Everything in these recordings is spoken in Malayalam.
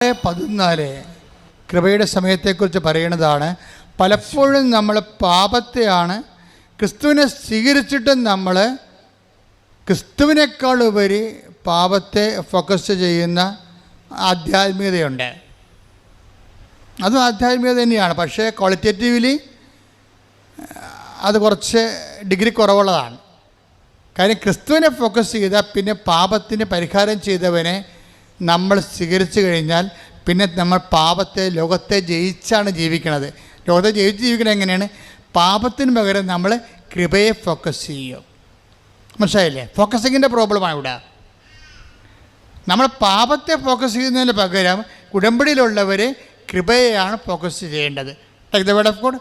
പതിനാല് കൃപയുടെ സമയത്തെക്കുറിച്ച് പറയുന്നതാണ് പലപ്പോഴും നമ്മൾ പാപത്തെയാണ് ക്രിസ്തുവിനെ സ്വീകരിച്ചിട്ടും നമ്മൾ ക്രിസ്തുവിനേക്കാൾ ഉപരി പാപത്തെ ഫോക്കസ് ചെയ്യുന്ന ആധ്യാത്മികതയുണ്ട്. അതും ആധ്യാത്മികത തന്നെയാണ് പക്ഷേ ക്വാളിറ്റേറ്റീവ്ലി അത് കുറച്ച് ഡിഗ്രി കുറവുള്ളതാണ്. കാര്യം ക്രിസ്തുവിനെ ഫോക്കസ് ചെയ്താൽ പിന്നെ പാപത്തിന് പരിഹാരം ചെയ്തവനെ നമ്മൾ സ്വീകരിച്ചു കഴിഞ്ഞാൽ പിന്നെ നമ്മൾ പാപത്തെ ലോകത്തെ ജയിച്ചാണ് ജീവിക്കണത്. ലോകത്തെ ജയിച്ച് ജീവിക്കണത് എങ്ങനെയാണ്? പാപത്തിന് പകരം നമ്മൾ കൃപയെ ഫോക്കസ് ചെയ്യും. മനസ്സിലായില്ലേ? ഫോക്കസിങ്ങിന്റെ പ്രോബ്ലമാണ് ഇവിടെ. നമ്മൾ പാപത്തെ ഫോക്കസ് ചെയ്യുന്നതിന് പകരം ഉടമ്പടിയിലുള്ളവർ കൃപയെയാണ് ഫോക്കസ് ചെയ്യേണ്ടത്. ഓഫ് ഗോഡ്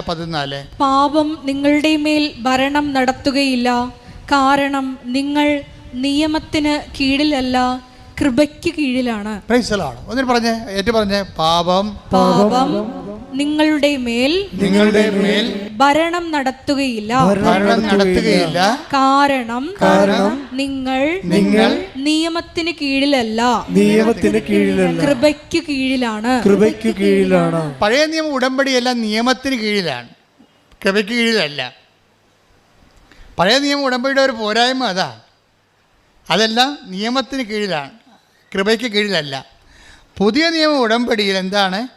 പതിനാല്. പാപം നിങ്ങളുടെ മേൽ ഭരണം നടത്തുകയില്ല. കാരണം നിങ്ങൾ നിയമത്തിന് കീഴിലല്ല. കൃപയ്ക്ക് കീഴിലാണ്. പ്രൈസലാണ് ഒന്നിന് പറഞ്ഞേ ഏറ്റു പറഞ്ഞേ പാപം. പാപം നിങ്ങളുടെ മേൽ നിങ്ങളുടെ മേൽ ഭരണം നടത്തുകയില്ല. ഭരണം നടത്തുകയില്ല. കാരണം കാരണം നിങ്ങൾ നിങ്ങൾ നിയമത്തിന് കീഴിലല്ല. നിയമത്തിന് കീഴിലല്ല. കൃപയ്ക്ക് കീഴിലാണ്. കൃപയ്ക്ക് കീഴിലാണ്. പഴയ നിയമ ഉടമ്പടിയെല്ലാം നിയമത്തിന് കീഴിലാണ്. കൃപയ്ക്ക് കീഴിലല്ല. പഴയ നിയമ ഉടമ്പടിയുടെ ഒരു പോരായ്മ അതാ. അതെല്ലാം നിയമത്തിന് കീഴിലാണ്. കൃപയ്ക്ക് കീഴിലല്ല. പുതിയ നിയമ ഉടമ്പടിയിൽ എന്താണ്?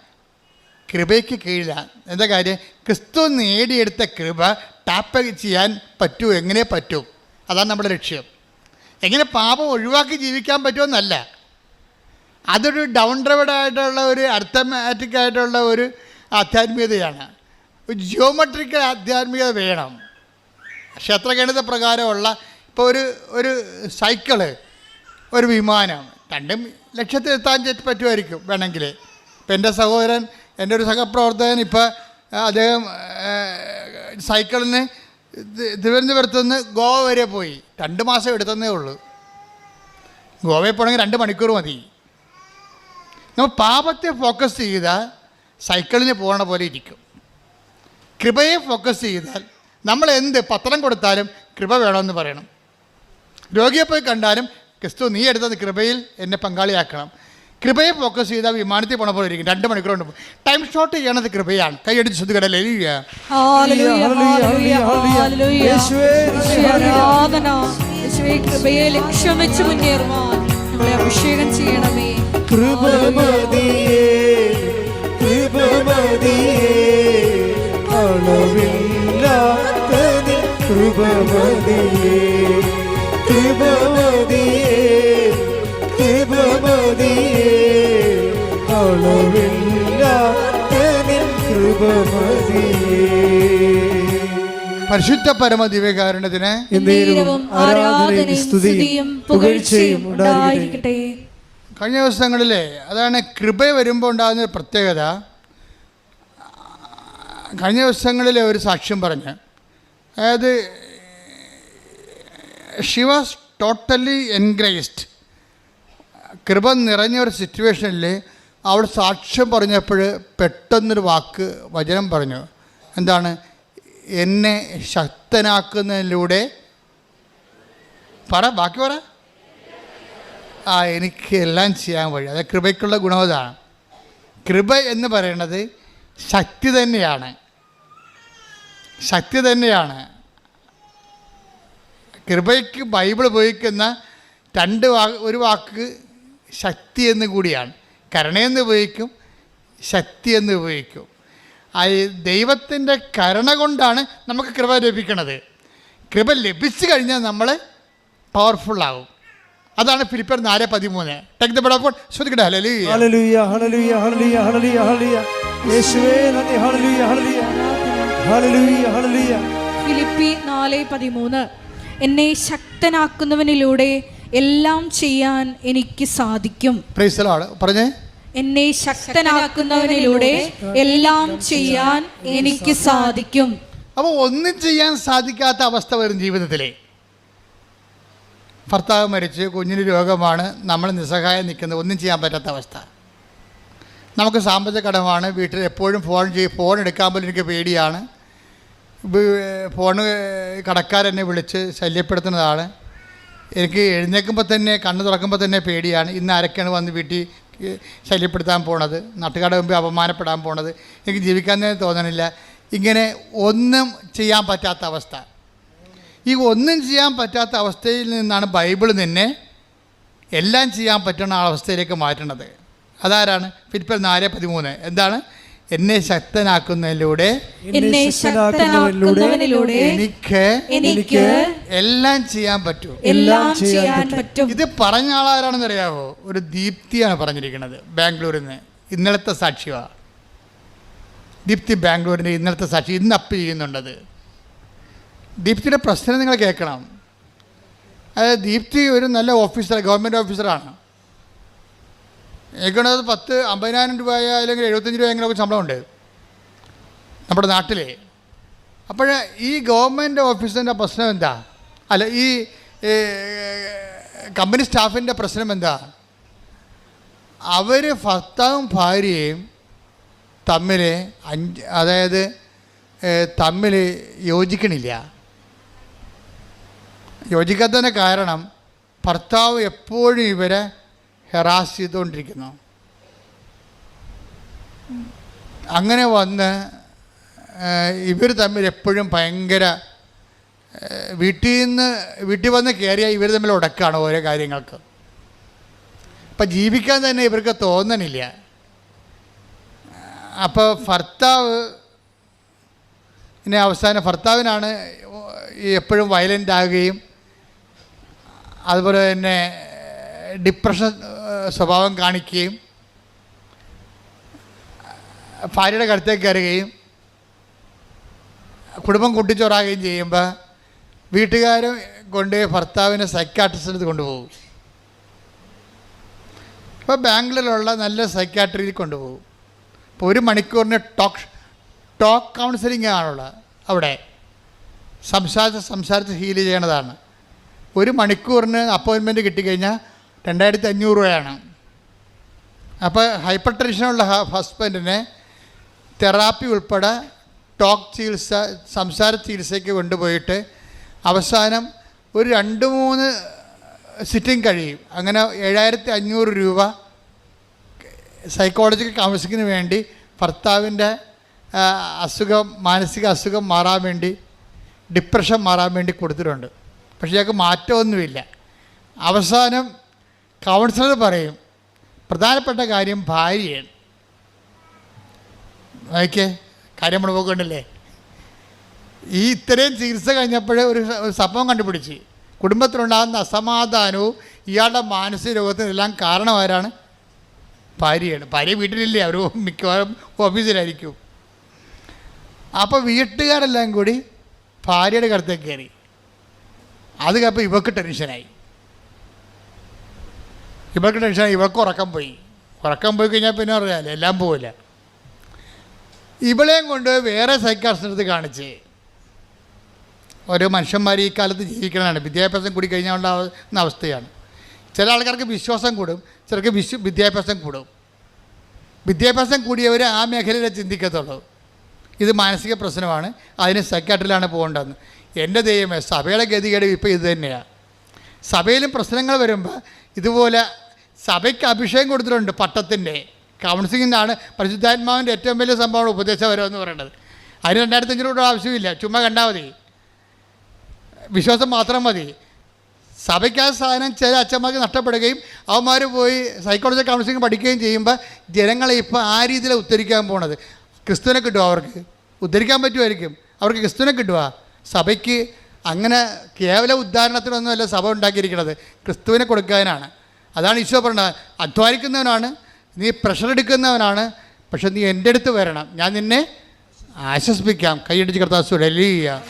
കൃപയ്ക്ക് കീഴിലാണ് എന്താ കാര്യം? ക്രിസ്തു നേടിയെടുത്ത കൃപ ടാപ്പ് ചെയ്യാൻ പറ്റൂ എങ്ങനെ പറ്റൂ? അതാണ് നമ്മുടെ ലക്ഷ്യം. എങ്ങനെ പാപം ഒഴിവാക്കി ജീവിക്കാൻ പറ്റുമെന്നല്ല. അതൊരു ഡൗൺ ഡ്രൈവഡ് ആയിട്ടുള്ള ഒരു അർത്ഥമാറ്റിക് ആയിട്ടുള്ള ഒരു ആധ്യാത്മികതയാണ്. ജിയോമെട്രിക്കൽ ആധ്യാത്മികത വേണം. ക്ഷേത്രഗണിത പ്രകാരമുള്ള ഇപ്പോൾ ഒരു ഒരു സൈക്കിൾ ഒരു വിമാനം. രണ്ടും ലക്ഷ്യത്തിലെത്താൻ പറ്റുമായിരിക്കും വേണമെങ്കിൽ ഇപ്പം എന്റെ സഹോദരൻ എന്റെ ഒരു സഹപ്രവർത്തകൻ ഇപ്പോൾ അദ്ദേഹം സൈക്കിളിന് തിരുവനന്തപുരത്ത് നിന്ന് ഗോവ വരെ പോയി. രണ്ട് മാസം എടുത്തതേ ഉള്ളൂ. ഗോവയിൽ പോകണമെങ്കിൽ രണ്ട് മണിക്കൂർ മതി. നമ്മൾ പാപത്തെ ഫോക്കസ് ചെയ്താൽ സൈക്കിളിന് പോകണ പോലെ ഇരിക്കും. കൃപയെ ഫോക്കസ് ചെയ്താൽ നമ്മൾ എന്ത് പത്രം കൊടുത്താലും കൃപ വേണമെന്ന് പറയണം. രോഗിയെ പോയി കണ്ടാലും ക്രിസ്തു നീ എടുത്ത കൃപയിൽ എന്നെ പങ്കാളിയാക്കണം. കൃപയെ ഫോക്കസ് ചെയ്താൽ വിമാനത്തിൽ പോണ പോലെ ഇരിക്കും. രണ്ട് മണിക്കൂർ കൊണ്ട് ടൈം ഷോട്ട് ചെയ്യണത് കൃപയാണ്. കൈയടിച്ച് ശ്രദ്ധിക്കടല്ലേ ഹല്ലേലൂയ, ഹല്ലേലൂയ, ഹല്ലേലൂയ. യേശുവേ, യേശുവേ, യേശുവേ കൃപയെ ലക്ഷ്യം വെച്ച് മുന്നേറുവാൻ ഞങ്ങളെ അഭിഷേകം ചെയ്യണമേ. കൃപമതിയേ കൃപമതിയേ കൃപമതിയേ പരിശുദ്ധ പരമ ദിവ്യകാരുണ്യത്തിന് ഉണ്ടായിരിക്കട്ടെ. കഴിഞ്ഞ ദിവസങ്ങളിലെ അതാണ് കൃപ വരുമ്പോൾ ഉണ്ടാകുന്ന പ്രത്യേകത. കഴിഞ്ഞ ദിവസങ്ങളിലെ ഒരു സാക്ഷ്യം പറഞ്ഞ്. അതായത് ഷി വാസ് ടോട്ടലി എൻഗ്രേസ്ഡ് കൃപ നിറഞ്ഞ ഒരു സിറ്റുവേഷനിൽ അവൾ സാക്ഷ്യം പറഞ്ഞപ്പോൾ പെട്ടെന്നൊരു വാക്ക് വചനം പറഞ്ഞു. എന്താണ്? എന്നെ ശക്തനാക്കുന്നതിലൂടെ പറ ബാക്കി പറ. ആ എനിക്ക് എല്ലാം ചെയ്യാൻ വഴി അത് കൃപയ്ക്കുള്ള ഗുണവതാണ്. കൃപ എന്ന് പറയുന്നത് ശക്തി തന്നെയാണ്. ശക്തി തന്നെയാണ്. കൃപയ്ക്ക് ബൈബിൾ ഉപയോഗിക്കുന്ന രണ്ട് വാ ഒരു വാക്ക് ശക്തി എന്ന് കൂടിയാണ്. കരുണയെന്ന് ഉപയോഗിക്കും ശക്തി എന്ന് ഉപയോഗിക്കും. ആ ദൈവത്തിന്റെ കരുണ കൊണ്ടാണ് നമുക്ക് കൃപ ലഭിക്കുന്നത് കൃപ ലഭിച്ചു കഴിഞ്ഞാൽ നമ്മൾ പവർഫുള്ളാവും അതാണ് ഫിലിപ്പർ നാല് പതിമൂന്ന്. ടെക് ദ ഓഫ് ശ്രദ്ധിക്കട്ടെ ഹലോ ഹല്ലേലൂയ ഹല്ലേലൂയ ഹല്ലേലൂയ ഹല്ലേലൂയ ഹല്ലേലൂയ യേശുവേ നന്ദി. ഹല്ലേലൂയ ഹല്ലേലൂയ ഹല്ലേലൂയ ഹല്ലേലൂയ ഫിലിപ്പി നാല് പതിമൂന്ന്. എന്നെ ശക്തനാക്കുന്നവനിലൂടെ എല്ലാം ചെയ്യാൻ എനിക്ക് സാധിക്കും. പറഞ്ഞേ? എന്നെ ശക്തനാക്കുന്നവനിലൂടെ എല്ലാം ചെയ്യാൻ എനിക്ക് സാധിക്കും. അപ്പോൾ ഒന്നും ചെയ്യാൻ സാധിക്കാത്ത അവസ്ഥ വരും ജീവിതത്തിലെ. ഭർത്താവ് മരിച്ച് കുഞ്ഞിന് രോഗമാണ് നമ്മൾ നിസ്സഹായം നിൽക്കുന്നത് ഒന്നും ചെയ്യാൻ പറ്റാത്ത അവസ്ഥ. നമുക്ക് സാമ്പത്തിക കടമാണ് വീട്ടിൽ എപ്പോഴും ഫോൺ ചെയ്യും ഫോൺ എടുക്കാൻ പോലും എനിക്ക് പേടിയാണ്. ഫോണ് കടക്കാരെന്നെ വിളിച്ച് ശല്യപ്പെടുത്തുന്നതാണ്. എനിക്ക് എഴുന്നേൽക്കുമ്പോൾ തന്നെ കണ്ണ് തുറക്കുമ്പോൾ തന്നെ പേടിയാണ്. ഇന്ന് ആരൊക്കെയാണ് വന്ന് വീട്ടിൽ ശല്യപ്പെടുത്താൻ പോണത്? നാട്ടുകാരുടെ മുമ്പിൽ അപമാനപ്പെടാൻ പോണത്? എനിക്ക് ജീവിക്കാൻ തന്നെ തോന്നണില്ല. ഇങ്ങനെ ഒന്നും ചെയ്യാൻ പറ്റാത്ത അവസ്ഥ. ഈ ഒന്നും ചെയ്യാൻ പറ്റാത്ത അവസ്ഥയിൽ നിന്നാണ് ബൈബിൾ നിന്നെ എല്ലാം ചെയ്യാൻ പറ്റുന്ന അവസ്ഥയിലേക്ക് മാറ്റണത്. അതാരാണ്? ഫിലിപ്പിൽ നാല് പതിമൂന്ന്. എന്താണ്? എന്നെ ശക്തനാക്കുന്നതിലൂടെ എന്നെ എനിക്ക് എനിക്ക് എല്ലാം ചെയ്യാൻ പറ്റും. എല്ലാം ചെയ്യാൻ പറ്റും. ഇത് പറഞ്ഞ ആളാരാണെന്ന് അറിയാവോ? ഒരു ദീപ്തിയാണ് പറഞ്ഞിരിക്കുന്നത് ബാംഗ്ലൂരിൽ നിന്ന്. ഇന്നലത്തെ സാക്ഷിയാണ് ദീപ്തി ബാംഗ്ലൂരിന്റെ ഇന്നലത്തെ സാക്ഷി ഇന്ന് അപ്പ് ചെയ്യുന്നുണ്ടത് ദീപ്തിയുടെ പ്രശ്നം നിങ്ങൾ കേൾക്കണം. അതായത് ദീപ്തി ഒരു നല്ല ഓഫീസർ ഗവൺമെന്റ് ഓഫീസറാണ്. എനിക്കത് പത്ത് അമ്പതിനായിരം രൂപ അല്ലെങ്കിൽ എഴുപത്തഞ്ച് രൂപ എങ്ങനെയൊക്കെ ശമ്പളമുണ്ട് നമ്മുടെ നാട്ടിലെ. അപ്പോൾ ഈ ഗവൺമെന്റ് ഓഫീസിന്റെ പ്രശ്നം എന്താ? അല്ല ഈ കമ്പനി സ്റ്റാഫിന്റെ പ്രശ്നം എന്താ? അവർ ഭർത്താവും ഭാര്യയും തമ്മിൽ അഞ്ച് അതായത് തമ്മിൽ യോജിക്കണില്ല. യോജിക്കാത്തതിന് കാരണം ഭർത്താവ് എപ്പോഴും ഇവരെ ഹെറാസ് ചെയ്തുകൊണ്ടിരിക്കുന്നു അങ്ങനെ വന്ന് ഇവർ തമ്മിൽ എപ്പോഴും ഭയങ്കര വീട്ടിൽ നിന്ന് വീട്ടിൽ വന്ന് കയറിയാൽ ഇവർ തമ്മിൽ ഉടക്കാണ് ഓരോ കാര്യങ്ങൾക്ക്. അപ്പം ജീവിക്കാൻ തന്നെ ഇവർക്ക് തോന്നണില്ല. അപ്പോൾ ഭർത്താവ് പിന്നെ അവസാനം ഭർത്താവിനാണ് എപ്പോഴും വയലന്റ് ആകുകയും അതുപോലെ തന്നെ ഡിപ്രഷൻ സ്വഭാവം കാണിക്കുകയും ഭാര്യയുടെ കടുത്തേക്ക് കയറുകയും കുടുംബം കൂട്ടിച്ചോറാകുകയും ചെയ്യുമ്പോൾ വീട്ടുകാരും കൊണ്ട് ഭർത്താവിനെ സൈക്കാട്രിസ്റ്റിന്റെ അടുത്ത് കൊണ്ടുപോകും. ഇപ്പോൾ ബാംഗ്ലൂരിലുള്ള നല്ല സൈക്കാട്രിയിൽ കൊണ്ടുപോകും. ഇപ്പോൾ ഒരു മണിക്കൂറിന് ടോക്ക് ടോക്ക് കൗൺസിലിംഗ് ആണുള്ളത് അവിടെ. സംസാരിച്ച് സംസാരിച്ച് ഹീൽ ചെയ്യണതാണ്. ഒരു മണിക്കൂറിന് അപ്പോയിൻമെന്റ് കിട്ടിക്കഴിഞ്ഞാൽ രണ്ടായിരത്തി അഞ്ഞൂറ് രൂപയാണ്. അപ്പോൾ ഹൈപ്പർ ടെൻഷനുള്ള ഹസ്ബൻഡിനെ തെറാപ്പി ഉൾപ്പെടെ ടോക്ക് ചികിത്സ സംസാര ചികിത്സയ്ക്ക് കൊണ്ടുപോയിട്ട് അവസാനം ഒരു രണ്ട് മൂന്ന് സിറ്റിംഗ് കഴിയും. അങ്ങനെ ഏഴായിരത്തി അഞ്ഞൂറ് രൂപ സൈക്കോളജിക്കൽ കൗൺസിലിങ്ങിന് വേണ്ടി ഭർത്താവിന്റെ അസുഖം മാനസിക അസുഖം മാറാൻ വേണ്ടി ഡിപ്രഷൻ മാറാൻ വേണ്ടി കൊടുത്തിട്ടുണ്ട്. പക്ഷേ ഞങ്ങൾക്ക് മാറ്റമൊന്നുമില്ല. അവസാനം കൗൺസിലർ പറയും പ്രധാനപ്പെട്ട കാര്യം ഭാര്യയാണ്. നോക്കിയേ കാര്യം നമ്മൾ പോകണ്ടല്ലേ ഈ ഇത്രയും ചികിത്സ കഴിഞ്ഞപ്പോഴേ ഒരു സംഭവം കണ്ടുപിടിച്ച്. കുടുംബത്തിലുണ്ടാകുന്ന അസമാധാനവും ഇയാളുടെ മാനസിക രോഗത്തിനെല്ലാം കാരണം ആരാണ്? ഭാര്യയാണ്. ഭാര്യ വീട്ടിലില്ലേ? അവർ മിക്കവാറും ഓഫീസിലായിരിക്കും. അപ്പോൾ വീട്ടുകാരെല്ലാം കൂടി ഭാര്യയുടെ കടുത്തേക്ക് കയറി. അത് കഴിഞ്ഞപ്പോൾ ഇവക്ക് ടെൻഷനായി ഇവൾക്ക് ടെൻഷനായി ഇവൾക്ക് ഉറക്കം പോയി. ഉറക്കം പോയി കഴിഞ്ഞാൽ പിന്നെ അറിയാമല്ലോ എല്ലാം പോവില്ല. ഇവളെയും കൊണ്ട് വേറെ സൈക്കാട്രിസ്റ്റിനടുത്ത് കാണിച്ച് ഓരോ മനുഷ്യന്മാർ ഈ കാലത്ത് ജീവിക്കണതാണ്. വിദ്യാഭ്യാസം കൂടി കഴിഞ്ഞാൽ ഉണ്ടാകുന്ന അവസ്ഥയാണ്. ചില ആൾക്കാർക്ക് വിശ്വാസം കൂടും ചിലർക്ക് വിശ്വ വിദ്യാഭ്യാസം കൂടും. വിദ്യാഭ്യാസം കൂടിയവർ ആ മേഖലയിലെ ചിന്തിക്കത്തുള്ളൂ. ഇത് മാനസിക പ്രശ്നമാണ് അതിന് സൈക്കാട്ടിലാണ് പോകേണ്ടതെന്ന്. എന്റെ ദൈവമേ സഭയുടെ ഗതികേട് ഇപ്പോൾ ഇത് തന്നെയാണ് സഭയിലും പ്രശ്നങ്ങൾ വരുമ്പോൾ ഇതുപോലെ സഭയ്ക്ക് അഭിഷേകം കൊടുത്തിട്ടുണ്ട് പട്ടത്തിന്റെ. കൗൺസിലിംഗിനാണ് പരിശുദ്ധാത്മാവിന്റെ ഏറ്റവും വലിയ സംഭവമാണ് ഉപദേശപരം എന്ന് പറയുന്നത്. അതിന് രണ്ടായിരത്തി അഞ്ഞൂറ് രൂപ ആവശ്യമില്ല. ചുമ്മാ കണ്ടാൽ മതി. വിശ്വാസം മാത്രം മതി. സഭയ്ക്ക് ആ സാധനം ചില അച്ഛന്മാർക്ക് നഷ്ടപ്പെടുകയും അവന്മാർ പോയി സൈക്കോളജി കൗൺസിലിംഗ് പഠിക്കുകയും ചെയ്യുമ്പോൾ ജനങ്ങളെ ഇപ്പോൾ ആ രീതിയിലാണ് ഉദ്ധരിക്കാൻ പോണത്. ക്രിസ്തുവിനെ കിട്ടുമോ അവർക്ക്? ഉദ്ധരിക്കാൻ പറ്റുമായിരിക്കും. അവർക്ക് ക്രിസ്തുവിനെ കിട്ടുക സഭയ്ക്ക് അങ്ങനെ കേവല ഉദ്ധാരണത്തിനൊന്നുമല്ല സഭ ഉണ്ടാക്കിയിരിക്കുന്നത്. ക്രിസ്തുവിനെ കൊടുക്കാനാണ്. അതാണ് ഈശോ പറഞ്ഞത്. അധ്വാനിക്കുന്നവനാണ് നീ പ്രഷർ എടുക്കുന്നവനാണ് പക്ഷെ നീ എന്റെ അടുത്ത് വരണം. ഞാൻ നിന്നെ ആശ്വസിപ്പിക്കാം. കൈയടിച്ച് കർത്താവ് ഡൽഹിയ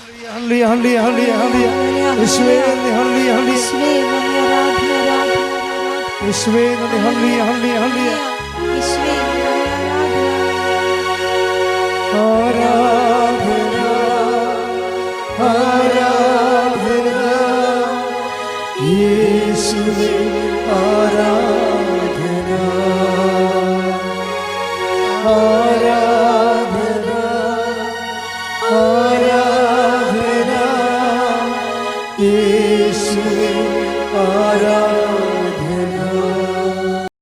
ആരാ യേശുവേ ആരാധന. ആരാധന.